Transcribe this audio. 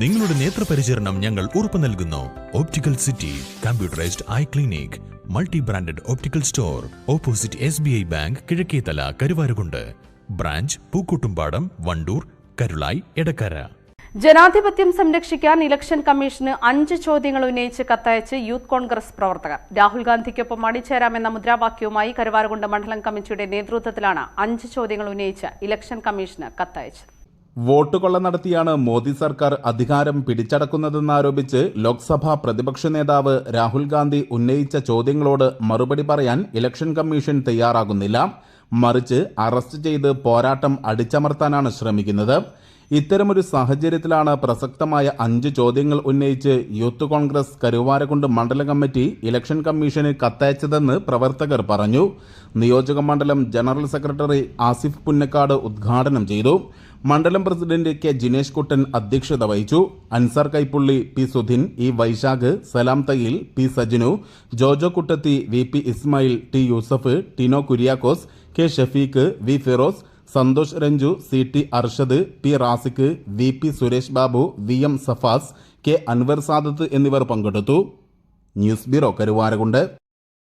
നിങ്ങളുടെ നേത്രപരിചരണം ഞങ്ങൾ ഉറപ്പു നൽകുന്നു. Optical city computerised eye clinic multi branded optical store opposite S B I bank Kizhakkethala Karuvarakundu. Branch Pookkottumpadam Wandoor Karulai Edakkara ജനാധിപത്യം സംരക്ഷിക്കാൻ election commission അഞ്ച് ചോദ്യങ്ങൾ ഉന്നയിച്ച് കത്തയച്ച് യൂത്ത് കോൺഗ്രസ് പ്രവർത്തകർ. രാഹുൽ ഗാന്ധിക്കൊപ്പം അണിചേരാമെന്ന മുദ്രാവാക്യവുമായി കരുവാരകുണ്ട് മണ്ഡലം കമ്മിറ്റിയുടെ നേതൃത്വത്തിലാണ് അഞ്ച് ചോദ്യങ്ങൾ ഉന്നയിച്ച് ഇലക്ഷൻ കമ്മീഷന് കത്തയച്ചത്. വോട്ട് കൊള്ള നടത്തിയാണ് മോദി സർക്കാർ അധികാരം പിടിച്ചടക്കുന്നതെന്നാരോപിച്ച് ലോക്സഭാ പ്രതിപക്ഷ നേതാവ് രാഹുൽ ഗാന്ധി ഉന്നയിച്ച ചോദ്യങ്ങളോട് മറുപടി പറയാൻ ഇലക്ഷൻ കമ്മീഷൻ തയ്യാറാകുന്നില്ല. മറിച്ച് അറസ്റ്റ് ചെയ്ത് പോരാട്ടം അടിച്ചമർത്താനാണ് ശ്രമിക്കുന്നത്. ഇത്തരമൊരു സാഹചര്യത്തിലാണ് പ്രസക്തമായ അഞ്ച് ചോദ്യങ്ങൾ ഉന്നയിച്ച് യൂത്ത് കോൺഗ്രസ് കരുവാരകുണ്ട് മണ്ഡല കമ്മിറ്റി ഇലക്ഷൻ കമ്മീഷന് കത്തയച്ചതെന്ന് പ്രവർത്തകർ പറഞ്ഞു. നിയോജക മണ്ഡലം ജനറൽ സെക്രട്ടറി ആസിഫ് പുന്നക്കാട് ഉദ്ഘാടനം ചെയ്തു. മണ്ഡലം പ്രസിഡന്റ് കെ ജിനേഷ് കുട്ടൻ അധ്യക്ഷത വഹിച്ചു. Ansar Kaippulli P Sudhin E Vaishakh Salam Thayyil P Sajinu Jojo Kuttathi V P Ismail T Yusuf Tino Kuriakose K Shafeeq V Firoz Santhosh Ranju C T Arshad P Rasiq V P Suresh Babu V M Safas K Anwar Sadath എന്നിവർ പങ്കെടുത്തു. News bureau Karuvarakundu.